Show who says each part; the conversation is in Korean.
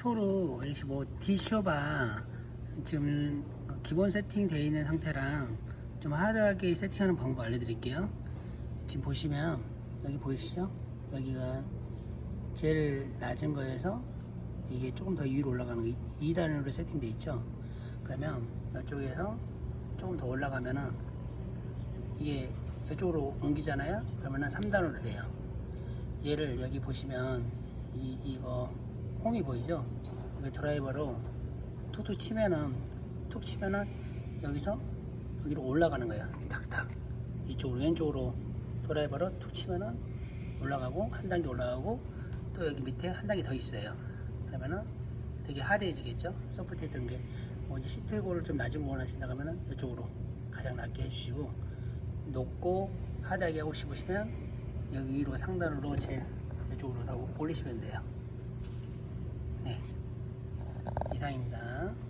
Speaker 1: 토로 역시 뭐 디쇼바 지금 기본 세팅 되어 있는 상태랑 좀 하드하게 세팅하는 방법 알려드릴게요. 지금 보시면 여기 보이시죠? 여기가 제일 낮은 거에서 이게 조금 더 위로 올라가는 게 2단으로 세팅돼 있죠. 그러면 이쪽에서 조금 더 올라가면은 이게 이쪽으로 옮기잖아요. 그러면은 3단으로 돼요. 얘를 여기 보시면 이 이거 홈이 보이죠? 이거 드라이버로 툭툭 치면은 툭 치면은 여기서 여기로 올라가는 거예요. 탁탁 이쪽으로 왼쪽으로 드라이버로 툭 치면은 올라가고 한 단계 올라가고 또 여기 밑에 한 단계 더 있어요. 그러면은 되게 하드해지겠죠? 소프트했던 게 뭐 이제 시트고를 좀 낮은 거 원하신다 그러면은 이쪽으로 가장 낮게 해주시고 높고 하드하게 하고 싶으시면 여기 위로 상단으로 제일 이쪽으로 더 올리시면 돼요. 이상입니다.